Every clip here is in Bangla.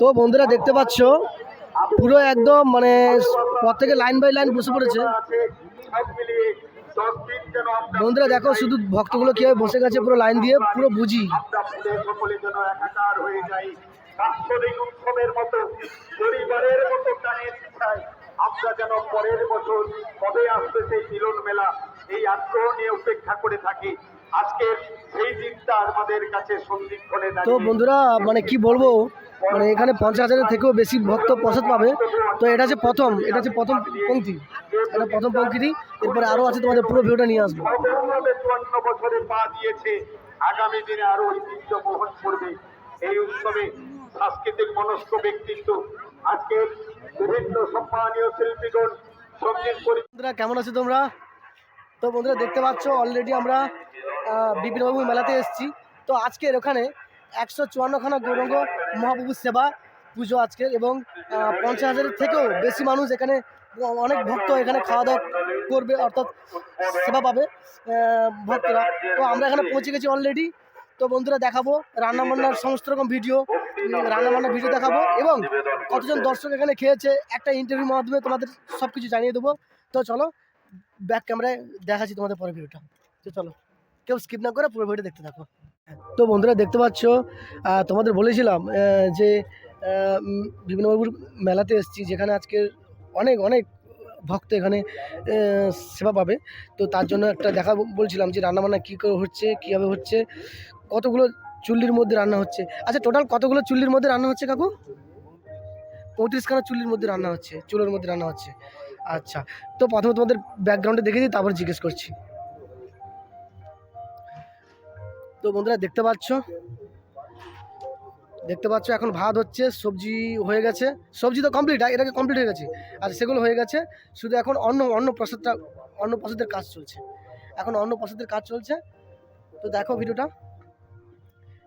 তো বন্ধুরা দেখতে পাচ্ছ পুরো একদম মানে পর থেকে লাইন বাই লাইন বসে পড়েছে। বন্ধুরা দেখো শুধু ভক্তগুলো কীভাবে বসে গেছে পুরো লাইন দিয়ে পুরো বুঝি। আমরা যেন পরের বছর কবে আসবে সেই মিলন মেলা এই আগ্রহ নিয়ে উপেক্ষা করে থাকি আজকের সেই দিনটা আমাদের কাছে সন্ধিক্ষণে তো বন্ধুরা মানে কি বলব মানে এখানে পঞ্চাশ হাজারের থেকেও বেশি ভক্ত প্রসাদ পাবে। তো এটা হচ্ছে প্রথম এটা হচ্ছে প্রথম পঙ্ক্তি। এটা প্রথম পঙ্ক্তি এরপরে আরও আছে তোমাদের পুরো ভিউটা নিয়ে আসব। বছরে পা দিয়েছে। আগামী দিনে আরও ঐতিহ্য বহন করবে। এই উৎসবে সাংস্কৃতিক মনস্ক ব্যক্তিত্ব আজকের বিভিন্ন সম্মানীয় শিল্পীগণ সংগীত বন্ধুরা কেমন আছো তোমরা? তো বন্ধুরা দেখতে পাচ্ছ অলরেডি আমরা বিপিনবাবু মেলাতে এসেছি। তো আজকের ওখানে একশো চুয়ান্নখানা গৌরঙ্গ মহাপ্রভুর সেবা, পুজো আজকের এবং পঞ্চাশ হাজারের থেকেও বেশি মানুষ এখানে, অনেক ভক্ত এখানে খাওয়া দাওয়া করবে, অর্থাৎ সেবা পাবে ভক্তরা। তো আমরা এখানে পৌঁছে গেছি অলরেডি তো বন্ধুরা দেখাবো রান্নাবান্নার সমস্ত রকম ভিডিও রান্নাবান্নার ভিডিও দেখাবো এবং কতজন দর্শক এখানে খেয়েছে, একটা ইন্টারভিউর মাধ্যমে তোমাদের সব কিছু জানিয়ে দেবো। তো চলো ব্যাক ক্যামেরায় দেখাচ্ছি তোমাদের পরের ভিডিওটা তো চলো, কেউ স্কিপ না করে পুরো ভিডিও দেখতে থাকো। তো বন্ধুরা দেখতে পাচ্ছ তোমাদের বলেছিলাম যে বিভিন্নবাবুর মেলাতে এসেছি, যেখানে আজকের অনেক অনেক ভক্ত এখানে সেবা পাবে। তো তার জন্য একটা দেখা বলছিলাম যে, রান্নাবান্না কী করে হচ্ছে, কীভাবে হচ্ছে, কতগুলো চুল্লির মধ্যে রান্না হচ্ছে। আচ্ছা টোটাল কতগুলো চুল্লির মধ্যে রান্না হচ্ছে কাকু? পঁয়ত্রিশখানা চুল্লির মধ্যে রান্না হচ্ছে, চুলোর মধ্যে রান্না হচ্ছে। আচ্ছা তো প্রথমে তোমাদের ব্যাকগ্রাউন্ডে দেখে দিই, তারপর জিজ্ঞেস করছি। তো বন্ধুরা দেখতে পাচ্ছ? দেখতে পাচ্ছ এখন ভাত হচ্ছে, সবজি হয়ে গেছে। সবজি তো কমপ্লিট এটাকে কমপ্লিট হয়ে গেছে। আর সেগুলো হয়ে গেছে, শুধু এখন অন্য অন্য প্রসাদটা অন্য প্রসাদের কাজ চলছে। এখন অন্য প্রসাদের কাজ চলছে। তো দেখো ভিডিওটা।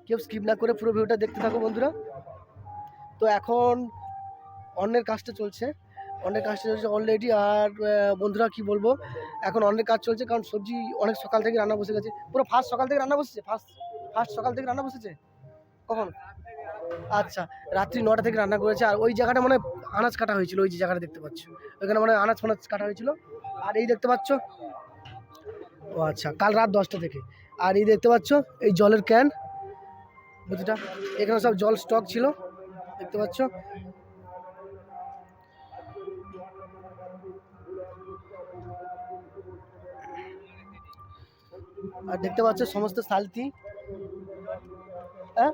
কেউ স্কিপ না করে পুরো ভিডিওটা দেখতে থাকো বন্ধুরা। তো এখন অন্যের কাজটা চলছে। অন্যের কাজটা চলছে অলরেডি আর বন্ধুরা কি বলব? এখন অনেক কাজ চলছে, কারণ সবজি অনেক সকাল থেকে রান্না বসে গেছে। পুরো ফার্স্ট সকাল থেকে রান্না বসেছে? ফার্স্ট ফার্স্ট সকাল থেকে রান্না বসেছে? কখন? আচ্ছা রাত্রি নটা থেকে রান্না করেছে, আর ওই জায়গাটা মানে আনাজ কাটা হয়েছিল, ওই যে জায়গাটা দেখতে পাচ্ছ। ওইখানে মানে আনাজ ফানাজ কাটা হয়েছিল। আর এই দেখতে পাচ্ছ, ও আচ্ছা কাল রাত দশটা থেকে। আর এই দেখতে পাচ্ছ, এই জলের ক্যান বুঝিটা এখানে সব জল স্টক ছিল, দেখতে পাচ্ছ। আর দেখতে পাচ্ছ সমস্ত সালতি। হ্যাঁ?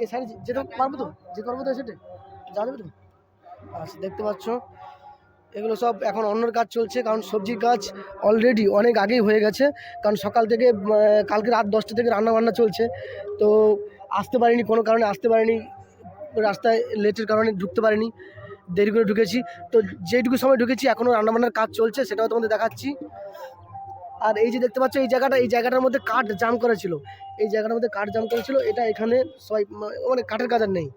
এই সাইডে যেতে পারব তো? যেতে পারব তো সেটে? যাওয়া যাবে তো? আচ্ছা দেখতে পাচ্ছ। এগুলো সব এখন অন্যর কাজ চলছে, কারণ সবজির কাজ অলরেডি অনেক আগেই হয়ে গেছে। কারণ সকাল থেকে কালকে রাত দশটা থেকে রান্না বান্না চলছে। তো আসতে পারিনি, কোনো কারণে আসতে পারিনি। রাস্তায় লেটের কারণে ঢুকতে পারিনি। দেরি করে ঢুকেছি। তো যেটুকু সময় ঢুকেছি এখনও রান্নাবান্নার কাজ চলছে, সেটাও তোমাদের দেখাচ্ছি। আর এই যে দেখতে পাচ্ছ, এই জায়গাটা, এই জায়গাটার মধ্যে কাঠ জাম করেছিল এই জায়গাটার মধ্যে কাঠ জাম করেছিল এটা এখানে সবাই মানে কাঠের কাজ নেই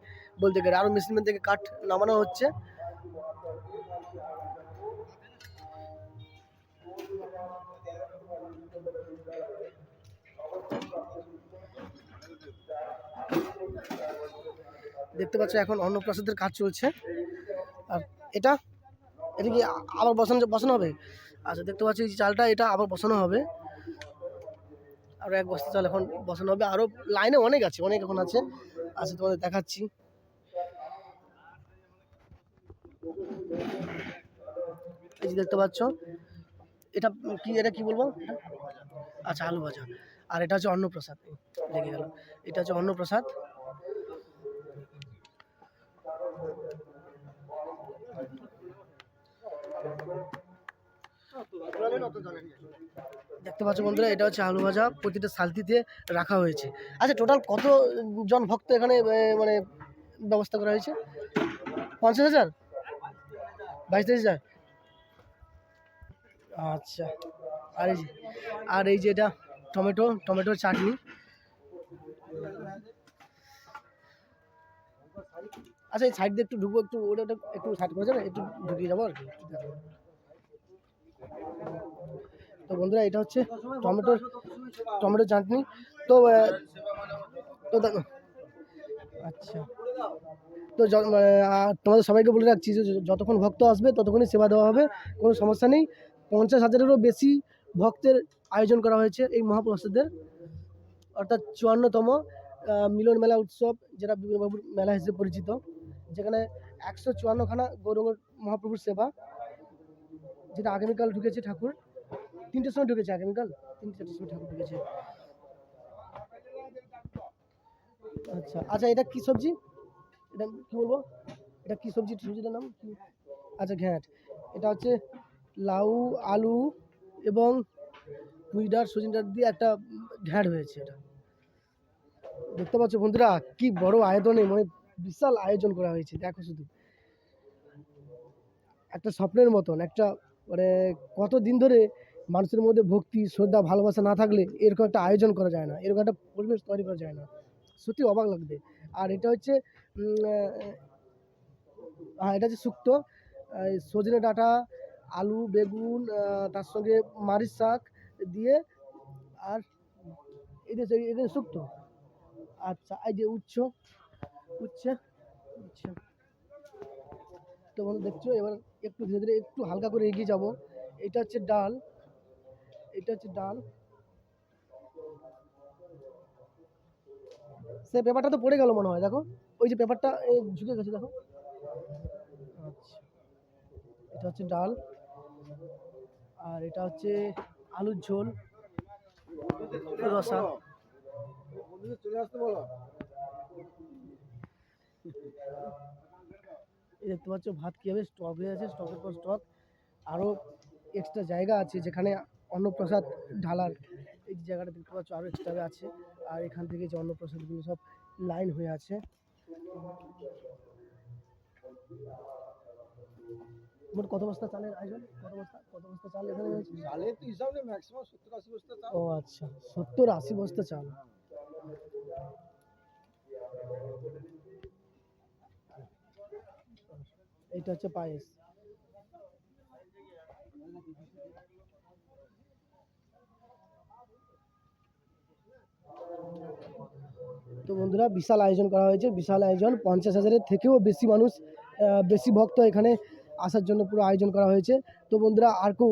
বলতে গেলে। আরও মেশিন থেকে কাঠ নামানো হচ্ছে। দেখতে পাচ্ছ, এখন অন্নপ্রাসাদের কাজ চলছে। আর এটা এটা কি আবার বসানো বসানো হবে? আচ্ছা দেখতে পাচ্ছি চালটা, এটা আবার বসানো হবে। আরও এক বস্তা চাল এখন বসানো হবে। আরও লাইনে অনেক আছে, অনেক এখন আছে। আচ্ছা তোমাদের দেখাচ্ছি। এই যে দেখতে পাচ্ছ, এটা কি এটা কি বলব? আচ্ছা আলু ভাজা। আর এটা হচ্ছে অন্নপ্রসাদ। লেগে গেল। এটা হচ্ছে অন্নপ্রসাদ। দেখতে পাচ্ছ বন্ধুরা, এটা হচ্ছে আলু ভাজা, প্রতিটা সালতিতে রাখা হয়েছে। আচ্ছা টোটাল কত জন ভক্ত এখানে মানে ব্যবস্থা করা হয়েছে? পঞ্চাশ হাজার? বাইশ, তেইশ হাজার? আচ্ছা আর এই যে, আর এই যে এটা টমেটো, টমেটোর চাটনি। আচ্ছা এই সাইড দিয়ে একটু ঢুকবো, একটু ওটা একটু সাইড করে যাবে? একটু ঢুকিয়ে যাব আর কি। তো বন্ধুরা, এটা হচ্ছে টমেটোর টমেটো চাটনি। তো তো আচ্ছা। তো তোমাদের সবাইকে বলে রাখছি যে, যতক্ষণ ভক্ত আসবে, ততক্ষণই সেবা দেওয়া হবে। কোনো সমস্যা নেই। পঞ্চাশ হাজারেরও বেশি ভক্তের আয়োজন করা হয়েছে এই মহাপ্রসাদের। অর্থাৎ চুয়ান্নতম মিলন মেলা উৎসব, যেটা বিপিনবাবুর মেলা হিসেবে পরিচিত। যেখানে একশো চুয়ান্নখানা গৌরঙ্গ মহাপ্রভুর সেবা, যেটা আগামীকাল ঢুকেছে ঠাকুর। তিনটের সময় ঢুকেছে আগামীকাল? তিনটে চারটের সময় ঠাকুর ঢুকেছে। আচ্ছা আচ্ছা এটা কি সবজি? এটা কি বলব? এটা কি সবজি? সবজিটার নাম আচ্ছা ঘ্যাঁট। এটা হচ্ছে লাউ, আলু এবং পুঁইডার সজিনার দিয়ে একটা ঘ্যাঁট হয়েছে এটা। দেখতে পাচ্ছ বন্ধুরা, কি বড় আয়োজনে মানে বিশাল আয়োজন করা হয়েছে, দেখো শুধু। একটা স্বপ্নের মতন, একটা মানে কত দিন ধরে মানুষের মধ্যে ভক্তি, শ্রদ্ধা, ভালোবাসা না থাকলে এরকম একটা আয়োজন করা যায় না, এরকম একটা পরিবেশ তৈরি করা যায় না। সত্যি অবাক লাগবে। আর এটা হচ্ছে হ্যাঁ এটা হচ্ছে শুক্তো সজনে ডাঁটা, আলু, বেগুন তার সঙ্গে মারিচ শাক দিয়ে আর এটা এটা শুক্তো আচ্ছা এই যে উচ্চ উচ্ছে উচ্ছে। তো বন্ধু, দেখছ, এবার একটু ধীরে ধীরে একটু হালকা করে এগিয়ে যাব। এটা হচ্ছে ডাল। এটা হচ্ছে ডাল। সে পেপারটা তো পড়ে গেল মনে হয়, দেখো। ওই যে পেপারটা ঝুঁকে গেছে, দেখো। আচ্ছা। এটা হচ্ছে ডাল। আর এটা হচ্ছে আলুর ঝোল। রসা। চলে আসতে বলো দেখতে পাচ্ছ, ভাত কীভাবে স্টক হয়ে আছে, স্টকের পর স্টক। আরও এক্সট্রা জায়গা আছে যেখানে অন্নপ্রসাদ ঢালার এই জায়গাটা দেখতে পাচ্ছ আরও এক্সট্রা আছে। আর এখান থেকে যে অন্নপ্রসাদগুলো সব লাইন হয়ে আছে। মোট কত বস্তা চালের আয়োজন? কত বস্তা কত বস্তা চাল এখানে হয়েছে চালে তো হিসাব নেই ম্যাক্সিমাম সত্তর আশি বস্তা চাল। ও আচ্ছা সত্তর আশি বস্তা চাল। এইটা হচ্ছে পায়েস। তো বন্ধুরা, বিশাল আয়োজন করা হয়েছে। বিশাল আয়োজন, পঞ্চাশ হাজারের থেকেও বেশি মানুষ বেশি ভক্ত এখানে আসার জন্য পুরো আয়োজন করা হয়েছে। তো বন্ধুরা, আর কেউ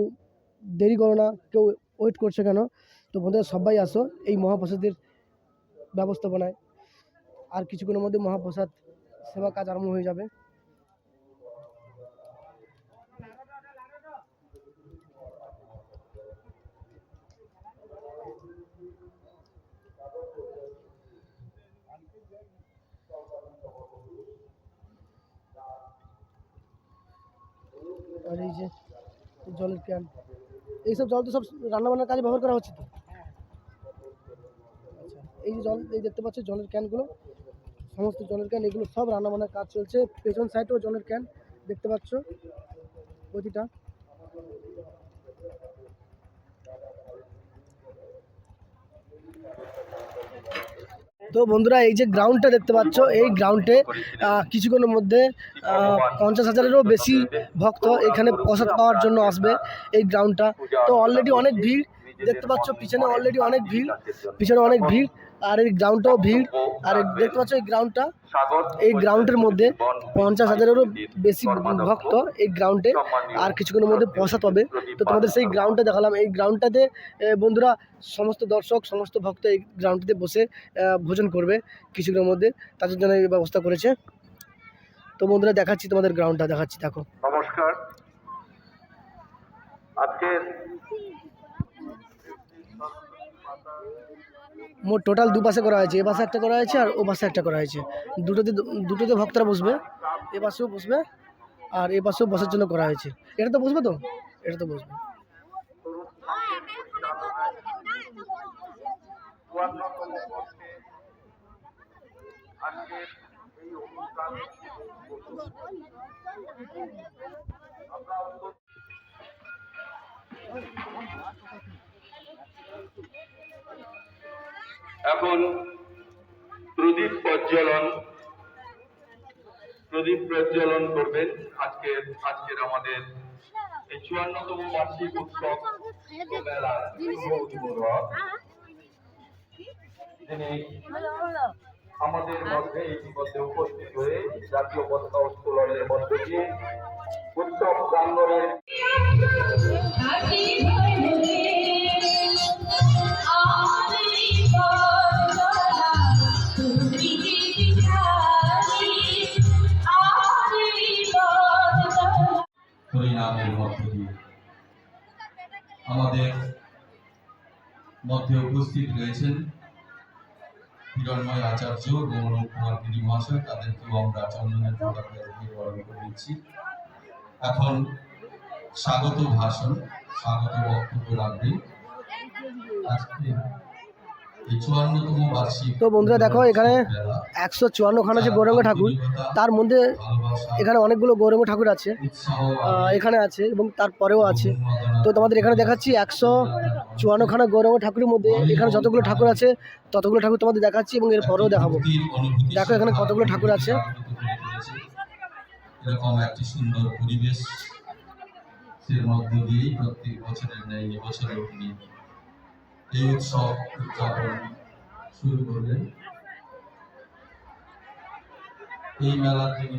দেরি করো না, কেউ ওয়েট করছে কেন? তো বন্ধুরা, সবাই আসো এই মহাপ্রসাদের ব্যবস্থাপনায়। আর কিছুক্ষণের মধ্যে মহাপ্রসাদ সেবা কাজ আরম্ভ হয়ে যাবে। আর এই যে জলের ক্যান এইসব জল তো সব রান্নাবান্নার কাজে ব্যবহার করা হচ্ছে তো? আচ্ছা এই যে জল, এই দেখতে পাচ্ছ জলের ক্যানগুলো সমস্ত জলের ক্যান এগুলো সব রান্নাবান্নার কাজ চলছে। পেছন সাইডেও জলের ক্যান দেখতে পাচ্ছ প্রতিটা। তো বন্ধুরা, এই যে গ্রাউন্ডটা দেখতে পাচ্ছ, এই গ্রাউন্ডে কিছুক্ষণের মধ্যে পঞ্চাশ হাজারেরও বেশি ভক্ত এখানে প্রসাদ পাওয়ার জন্য আসবে এই গ্রাউন্ডটা তো অলরেডি অনেক ভিড়, দেখতে পাচ্ছ, পিছনে অলরেডি অনেক ভিড়, পিছনে অনেক ভিড়। আর এই গ্রাউন্ডটাও ভিড়। আর দেখতে পাচ্ছ এই গ্রাউন্ডটা এই গ্রাউন্ডের মধ্যে পঞ্চাশ হাজারেরও বেশি ভক্ত এই গ্রাউন্ডে আর কিছুক্ষণের মধ্যে প্রসাদ পাবে। তো তোমাদের সেই গ্রাউন্ডটা দেখালাম। এই গ্রাউন্ডটাতে বন্ধুরা, সমস্ত দর্শক, সমস্ত ভক্ত এই গ্রাউন্ডটিতে বসে ভোজন করবে কিছুক্ষণের মধ্যে। তাদের জন্য এই ব্যবস্থা করেছে। তো বন্ধুরা, দেখাচ্ছি তোমাদের গ্রাউন্ডটা দেখাচ্ছি, দেখো। নমস্কার। আজকের মোট টোটাল দু পাশে করা হয়েছে, এ পাশে একটা করা হয়েছে আর ও পাশে একটা করা হয়েছে। দুটোতে দুটোতে ভক্তরা বসবে, এ পাশেও বসবে আর এ পাশেও বসার জন্য করা হয়েছে। এটা তো বসবে তো? এটা তো বসবে। আমরা এখন প্রদীপ প্রজ্বলন প্রদীপ প্রজ্বলন করবেন আজকের আজকের আমাদের এই চুয়ান্নতম বার্ষিক উৎসব মেলার আমাদের মধ্যে, ইতিমধ্যে উপস্থিত হয়ে জাতীয় পতাকা উত্তোলনের মধ্য দিয়ে উৎসব প্রাঙ্গণের আমাদের মধ্যে উপস্থিত রয়েছেন হিরণময় আচার্য অনুপ কুমার গিরি মহাশয় তাদেরকেও আমরা চন্দনের বরণ করে এখন স্বাগত ভাষণ স্বাগত বক্তব্য রাখবেন। আজকে তো বন্ধুরা দেখো এখানে একশো চুয়ান্ন চুয়ান্নখানা যে গৌরাঙ্গ ঠাকুর তার মধ্যে এখানে অনেকগুলো গৌরাঙ্গ ঠাকুর আছে এখানে আছে এবং তারপরেও আছে। তো তোমাদের এখানে দেখাচ্ছি একশো চুয়ান্নখানা গৌরব ঠাকুরের মধ্যে এখানে যতগুলো ঠাকুর আছে, ততগুলো ঠাকুর তোমাদের দেখাচ্ছি এবং এর পরেও দেখাবো দেখো এখানে কতগুলো ঠাকুর আছে। এরকম একটি সুন্দর পরিবেশ মধ্য দিয়েই প্রত্যেক বছরের ন্যায় এই উৎসব উদযাপন শুরু করলেন এই মেলার যিনি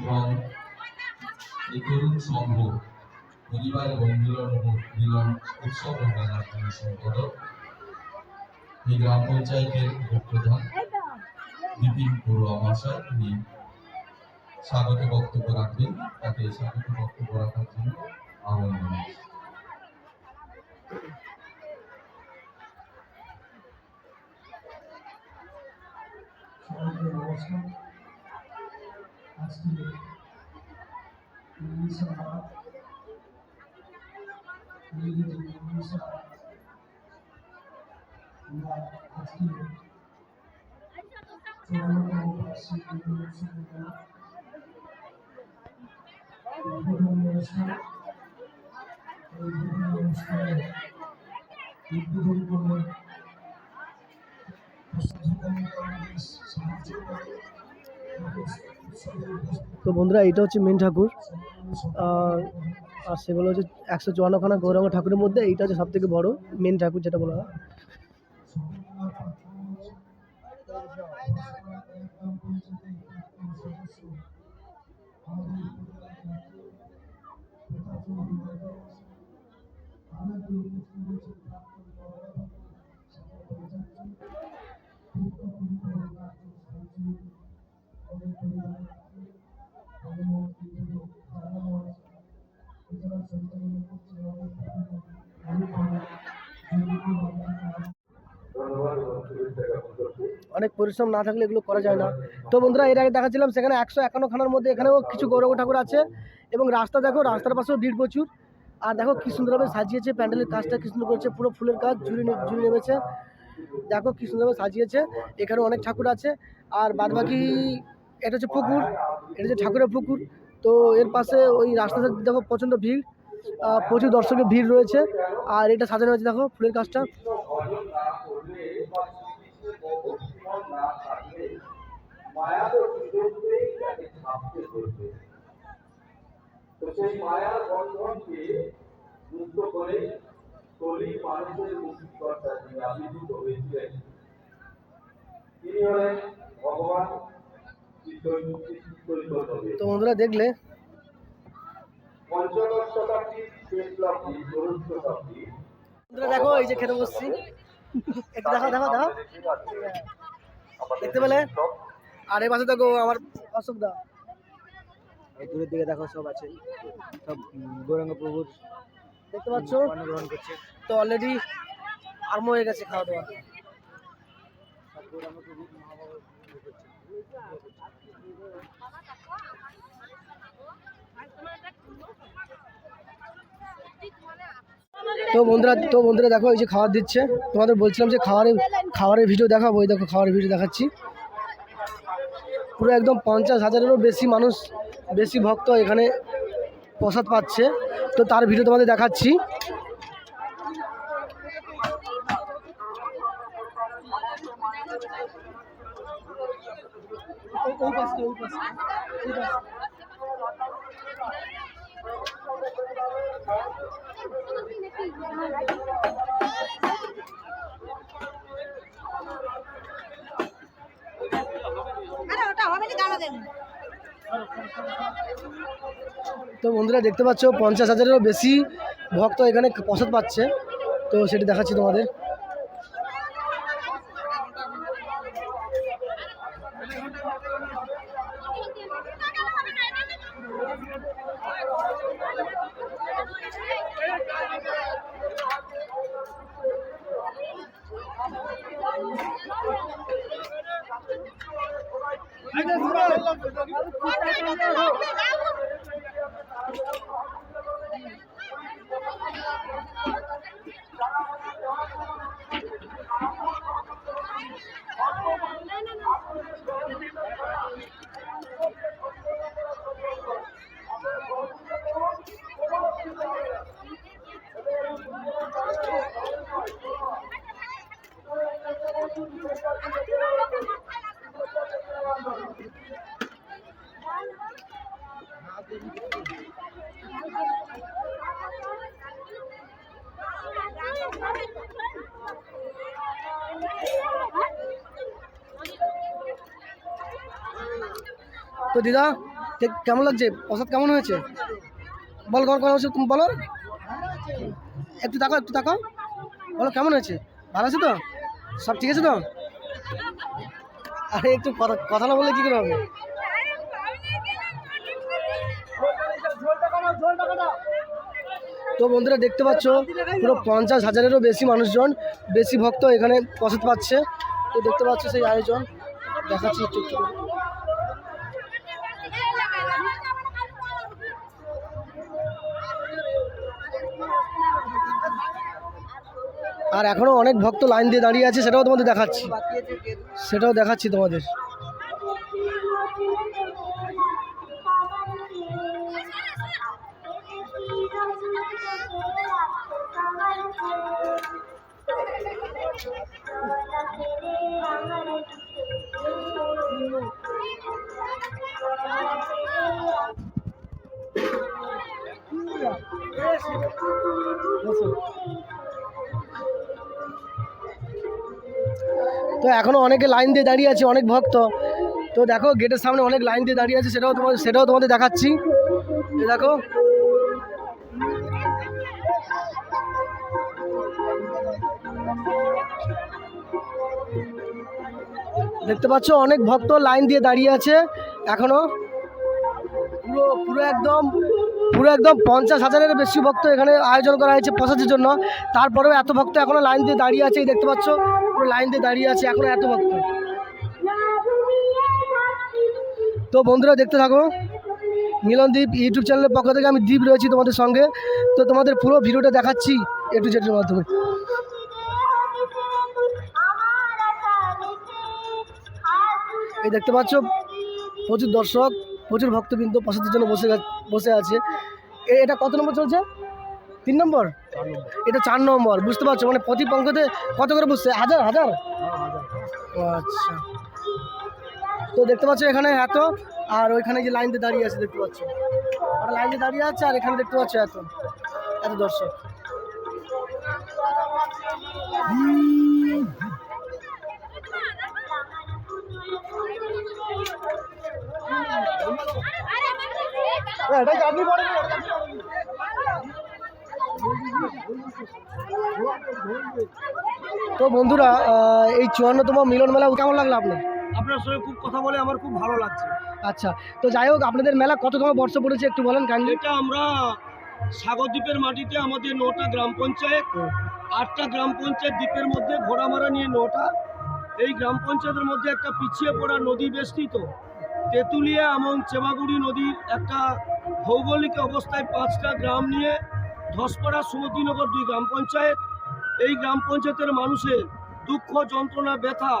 এবং এই তরুণ সংঘ, পরিবার এবং মিলন মিলন উৎসব সম্পাদক। এই গ্রাম পঞ্চায়েতের উপপ্রধান বিপিন বড়ুয়া মহাশয়, তিনি স্বাগত বক্তব্য রাখবেন। তাকে স্বাগত বক্তব্য রাখার জন্য আহ্বান জানাচ্ছি। নমস্কার। আজকে উড়িষ্যা ইংরেজি উড়িষ্যা আমরা আজকে চুয়ান্নতম বার্ষিক দুর্গা উৎসব মেলা উদ্বোধনী অনুষ্ঠান এই উদ্বোধনী অনুষ্ঠানে উদ্বোধন করলেন তো বন্ধুরা এটা হচ্ছে মেন ঠাকুর। আর সেগুলো হচ্ছে একশো চুয়ান্নখানা গৌরাঙ্গ ঠাকুরের মধ্যে এইটা হচ্ছে সব থেকে বড় মেন ঠাকুর যেটা বলা হয় অনেক পরিশ্রম না থাকলে এগুলো করা যায় না। তো বন্ধুরা, এর আগে দেখাচ্ছিলাম, সেখানে একশো একান্নখানার মধ্যে এখানেও কিছু গৌরব ঠাকুর আছে এবং রাস্তা দেখো, রাস্তার পাশেও ভিড় প্রচুর। আর দেখো কি সুন্দরভাবে সাজিয়েছে প্যান্ডেলের কাজটা, কি সুন্দর করেছে, পুরো ফুলের কাজ ঝুড়ি ঝুড়ি নেমেছে। দেখো কি সুন্দরভাবে সাজিয়েছে এখানে অনেক ঠাকুর আছে। আর বাদ বাকি এটা হচ্ছে পুকুর, এটা হচ্ছে ঠাকুরের পুকুর। তো এর পাশে ওই রাস্তাতে দেখো প্রচণ্ড ভিড় প্রচুর দর্শকের ভিড় রয়েছে। আর এটা সাজানো হয়েছে, দেখো ফুলের কাজটা। মায়া তো সুযোগেই তাকে ছাপতে ধরবে তো সেই মায়ার বন্ধনকে মুক্ত করে কলি মানুষের মুক্তিকর্তা যিনি আবির্ভূত হয়েছিলেন তিনি হলেন ভগবান তো বন্ধুরা দেখলে পঞ্চদশ শতাব্দীর শেষ লব্ধি চতুর্থ শতাব্দী। বন্ধুরা দেখো এই যে খেতে বসছি। একটু দেখো দেখো দেখো। দেখতে পেলে? আর এই পাশে দেখো আমার অশোক দা। এই দূরের দিকে দেখো সব আছে। সব গৌরাঙ্গ প্রভুর দেখতে পাচ্ছ? গ্রহণ করছে। তো অলরেডি আরম্ভ হয়ে গেছে খাওয়া দাওয়া। সব তো বন্ধুরা তো বন্ধুরা দেখো, এই যে খাবার দিচ্ছে। তোমাদের বলছিলাম যে খাবারের খাবারের ভিডিও দেখাবো, এই দেখো খাবারের ভিডিও দেখাচ্ছি। পুরো একদম পঞ্চাশ হাজারেরও বেশি মানুষ, বেশি ভক্ত এখানে প্রসাদ পাচ্ছে। তো তার ভিডিও তোমাদের দেখাচ্ছি। তো বন্ধুরা দেখতে পাচ্ছ, পঞ্চাশ হাজারেরও বেশি ভক্ত এখানে প্রসাদ পাচ্ছে। তো সেটি দেখাচ্ছি তোমাদের। তো দিদা কেমন লাগছে? প্রসাদ কেমন হয়েছে? বল কেমন কেমন হয়েছে তুমি বলো। একটু তাকাও একটু তাকাও। বলো, কেমন হয়েছে? ভালো আছে তো? সব ঠিক আছে তো? আরে, একটু কথা না বললে কী করে হবে? তো বন্ধুরা, দেখতে পাচ্ছ, পুরো পঞ্চাশ হাজারেরও বেশি মানুষজন, বেশি ভক্ত এখানে প্রসাদ পাচ্ছে। তো দেখতে পাচ্ছ সেই আয়োজন। দেখাচ্ছি একটু। আর এখনও অনেক ভক্ত লাইন দিয়ে দাঁড়িয়ে আছে সেটাও তোমাদের দেখাচ্ছি। সেটাও দেখাচ্ছি তোমাদের। তো এখনও অনেকে লাইন দিয়ে দাঁড়িয়ে আছে, অনেক ভক্ত। তো দেখো, গেটের সামনে অনেক লাইন দিয়ে দাঁড়িয়ে আছে, সেটাও তোমাদের সেটাও তোমাদের দেখাচ্ছি। দেখো। দেখতে পাচ্ছ, অনেক ভক্ত লাইন দিয়ে দাঁড়িয়ে আছে, এখনও। পুরো পুরো একদম পুরো একদম পঞ্চাশ হাজারের বেশি ভক্ত এখানে আয়োজন করা হয়েছে প্রসাদের জন্য। তারপরেও এত ভক্ত এখনও লাইন দিয়ে দাঁড়িয়ে আছে দেখতে পাচ্ছ। লাইন দিয়ে দাঁড়িয়ে আছে, এখনও এত ভক্ত। তো বন্ধুরা, দেখতে থাকো। মিলনদীপ ইউটিউব চ্যানেলের পক্ষ থেকে আমি দীপ রয়েছি তোমাদের সঙ্গে। তো তোমাদের পুরো ভিডিওটা দেখাচ্ছি এ টু জেডের মাধ্যমে। এই দেখতে পাচ্ছ, প্রচুর দর্শক, প্রচুর ভক্তবৃন্দ প্রসাদের জন্য বসে বসে আছে। এটা কত নম্বর চলছে? তিন নম্বর? এটা চার নম্বর বুঝতে পারছ? মানে প্রতি পঙ্কতে কত করে বুঝছে? হাজার হাজার? আচ্ছা। তো দেখতে পাচ্ছ এখানে এত আর ওইখানে যে লাইন দিয়ে দাঁড়িয়ে আছে দেখতে পাচ্ছ। ওরা লাইন দিয়ে দাঁড়িয়ে আছে আর এখানে দেখতে পাচ্ছ এত এত দর্শক। তো বন্ধুরা এই চুয়ান্নতম মিলন মেলা কেমন লাগল আপনার? আপনার সঙ্গে খুব কথা বলে আমার খুব ভালো লাগছে। আচ্ছা তো যাই হোক আপনাদের মেলা কততম বর্ষ পড়েছে একটু বলেন কাইন্ডলি এটা আমরা সাগরদ্বীপের মাটিতে আমাদের নটা গ্রাম পঞ্চায়েত আটটা গ্রাম পঞ্চায়েত দ্বীপের মধ্যে ঘোড়ামারা নিয়ে নটা। এই গ্রাম পঞ্চায়েতের মধ্যে একটা পিছিয়ে পড়া নদী বেষ্টিত। তেঁতুলিয়া এবং চেমাগুড়ি নদীর একটা ভৌগোলিক অবস্থায় পাঁচটা গ্রাম নিয়ে ধসপাড়া সুমতিনগর দুই গ্রাম পঞ্চায়েত। এই গ্রাম পঞ্চায়েতের মানুষের দুঃখ, যন্ত্রণা, ব্যথা,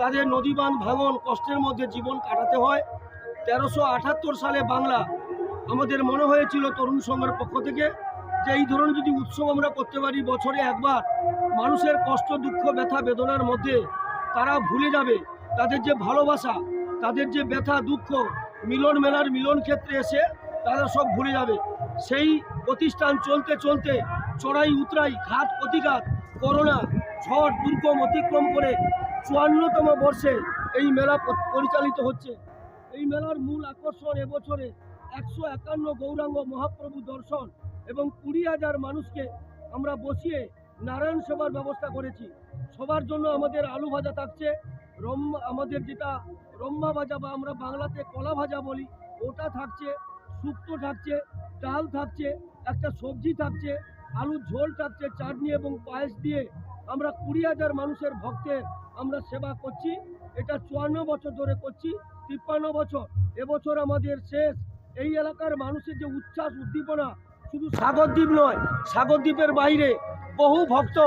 তাদের নদীবান ভাঙন, কষ্টের মধ্যে জীবন কাটাতে হয়। তেরোশো আটাত্তর সালে বাংলা আমাদের মনে হয়েছিল তরুণ সংঘের পক্ষ থেকে যে এই ধরনের যদি উৎসব আমরা করতে পারি, বছরে একবার মানুষের কষ্ট, দুঃখ, ব্যথা, বেদনার মধ্যে তারা ভুলে যাবে। তাদের যে ভালোবাসা, তাদের যে ব্যথা, দুঃখ মিলন মেলার মিলন ক্ষেত্রে এসে তারা সব ভুলে যাবে। সেই প্রতিষ্ঠান চলতে চলতে চড়াই, উতরাই ঘাত প্রতিঘাত করোনা, ঝড়, দুর্গম অতিক্রম করে চুয়ান্নতম বর্ষে এই মেলা পরিচালিত হচ্ছে। এই মেলার মূল আকর্ষণ এবছরে একশো একান্ন গৌরাঙ্গ মহাপ্রভু দর্শন এবং কুড়ি হাজার মানুষকে আমরা বসিয়ে নারায়ণ সেবার ব্যবস্থা করেছি। সবার জন্য আমাদের আলু ভাজা থাকছে। রম আমাদের যেটা রম্মা ভাজা বা আমরা বাংলাতে কলা ভাজা বলি, ওটা থাকছে। শুক্তো থাকছে, ডাল থাকছে, একটা সবজি থাকছে, আলুর ঝোল থাকছে, চাটনি এবং পায়েস দিয়ে আমরা কুড়ি হাজার মানুষের ভক্তের আমরা সেবা করছি। এটা চুয়ান্ন বছর ধরে করছি, তিপ্পান্ন বছর। এবছর আমাদের শেষ। এই এলাকার মানুষের যে উচ্ছ্বাস, উদ্দীপনা শুধু সাগরদ্বীপ নয়, সাগরদ্বীপের বাইরে বহু ভক্ত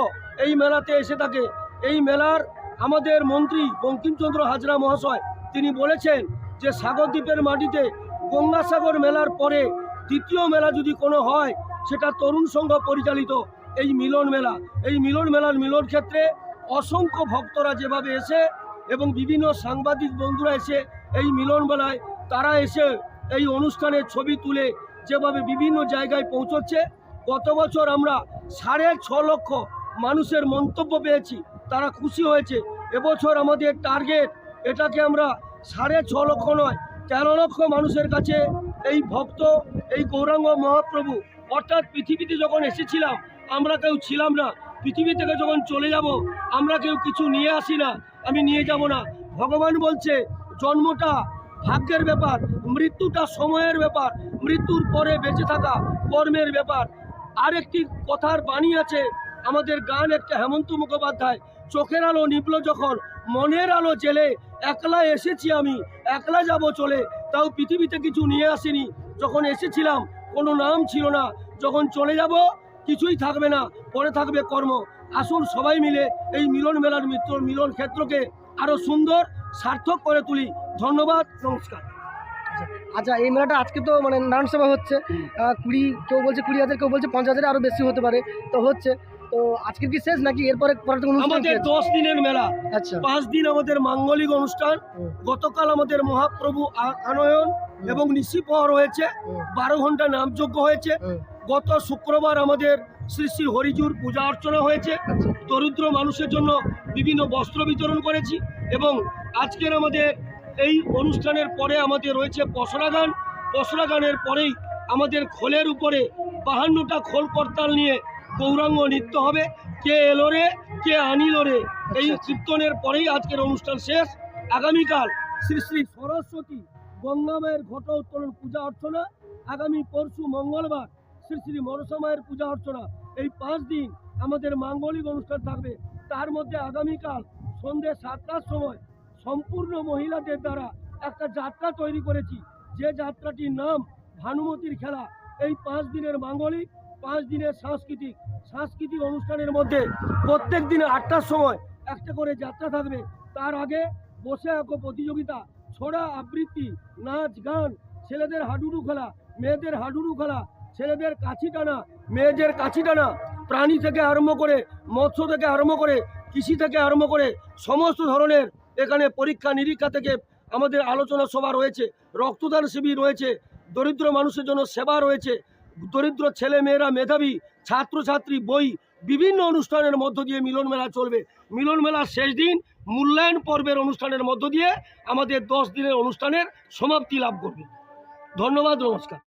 এই মেলাতে এসে থাকে। এই মেলার আমাদের মন্ত্রী বঙ্কিমচন্দ্র হাজরা মহাশয়, তিনি বলেছেন যে সাগরদ্বীপের মাটিতে গঙ্গাসাগর মেলার পরে দ্বিতীয় মেলা যদি কোনো হয়, সেটা তরুণ সংঘ পরিচালিত। এই মিলন মেলা। এই মিলন মেলার মিলন ক্ষেত্রে অসংখ্য ভক্তরা যেভাবে এসে এবং বিভিন্ন সাংবাদিক বন্ধুরা এসে এই মিলন মেলায়, তারা এসে এই অনুষ্ঠানের ছবি তুলে যেভাবে বিভিন্ন জায়গায় পৌঁছচ্ছে। গত বছর আমরা সাড়ে ছ লক্ষ মানুষের মন্তব্য পেয়েছি। তারা খুশি হয়েছে। এবছর আমাদের টার্গেট এটাকে আমরা সাড়ে ছ লক্ষ নয় তেরো লক্ষ মানুষের কাছে এই ভক্ত, এই গৌরাঙ্গ মহাপ্রভু, অর্থাৎ পৃথিবীতে যখন এসেছিলাম, আমরা কেউ ছিলাম না। পৃথিবী থেকে যখন চলে যাব, আমরা কেউ কিছু নিয়ে আসি না, আমি নিয়ে যাব না। ভগবান বলছে, জন্মটা ভাগ্যের ব্যাপার, মৃত্যুটা সময়ের ব্যাপার, মৃত্যুর পরে বেঁচে থাকা কর্মের ব্যাপার। আরেকটি কথার বাণী আছে, আমাদের গান একটা হেমন্ত মুখোপাধ্যায়, চোখের আলো নিবল যখন, মনের আলো জেলে একলা এসেছি আমি, একলা যাব চলে। তাও পৃথিবীতে কিছু নিয়ে আসিনি। যখন এসেছিলাম, কোনো নাম ছিল না। যখন চলে যাব, কিছুই থাকবে না। পরে থাকবে কর্ম। আসুন সবাই মিলে এই মিলন মেলার মিত্র, মিলন ক্ষেত্রকে আরও সুন্দর, সার্থক করে তুলি। ধন্যবাদ, নমস্কার। আচ্ছা এই মেলাটা আজকে তো মানে নারায়ণ সেবা হচ্ছে। কুড়ি, কেউ বলছে কুড়ি হাজার, কেউ বলছে পঞ্চাশ হাজার আরও বেশি হতে পারে। তো হচ্ছে তো আজকের কি শেষ নাকি? এরপরে আমাদের দশ দিনের মেলা। আচ্ছা। পাঁচ দিন আমাদের মাঙ্গলিক অনুষ্ঠান। গতকাল আমাদের মহাপ্রভু আনয়ন এবং নিশিপহর হয়েছে। বারো ঘণ্টা নামযজ্ঞ হয়েছে। গত শুক্রবার আমাদের শ্রী শ্রী হরিজুর পূজা অর্চনা হয়েছে। আচ্ছা। দরিদ্র মানুষের জন্য বিভিন্ন বস্ত্র বিতরণ করেছি এবং আজকের আমাদের এই অনুষ্ঠানের পরে আমাদের রয়েছে পশরা গান। পসরা গানের পরেই আমাদের খোলের উপরে বাহান্নটা খোল করতাল নিয়ে গৌরাঙ্গ নৃত্য হবে। কে এলো রে? কে আনিল রে? এই আচ্ছা। কীর্তনের পরেই আজকের অনুষ্ঠান শেষ। আগামীকাল শ্রী শ্রী সরস্বতী গঙ্গা মায়ের ঘট উত্তোলন পূজা অর্চনা। আগামী পরশু মঙ্গলবার শ্রী শ্রী মনসা মায়ের পূজা অর্চনা। এই পাঁচ দিন আমাদের মাঙ্গলিক অনুষ্ঠান থাকবে। তার মধ্যে আগামীকাল সন্ধ্যে সাতটার সময় সম্পূর্ণ মহিলাদের দ্বারা একটা যাত্রা তৈরি করেছি। যে যাত্রাটির নাম ভানুমতির খেলা। এই পাঁচ দিনের মাঙ্গলিক পাঁচ দিনের সাংস্কৃতিক সাংস্কৃতিক অনুষ্ঠানের মধ্যে প্রত্যেক দিনে আটটার সময় একটা করে যাত্রা থাকবে। তার আগে বসে আঁকো প্রতিযোগিতা, ছোড়া আবৃত্তি, নাচ গান, ছেলেদের হাডুডু খেলা, মেয়েদের হাডুডু খেলা, ছেলেদের কাছি টানা, মেয়েদের কাছি টানা, প্রাণী থেকে আরম্ভ করে, মৎস্য থেকে আরম্ভ করে, কৃষি থেকে আরম্ভ করে, সমস্ত ধরনের এখানে পরীক্ষা নিরীক্ষা থেকে আমাদের আলোচনা সভা রয়েছে, রক্তদান শিবির রয়েছে, দরিদ্র মানুষের জন্য সেবা রয়েছে দরিদ্র ছেলে মেয়েরা, মেধাবী ছাত্রছাত্রী, বই, বিভিন্ন অনুষ্ঠানের মধ্য দিয়ে মিলন মেলা চলবে। মিলন মেলার শেষ দিন মূল্যায়ন পর্বের অনুষ্ঠানের মধ্য দিয়ে আমাদের দশ দিনের অনুষ্ঠানের সমাপ্তি লাভ করবে। ধন্যবাদ, নমস্কার।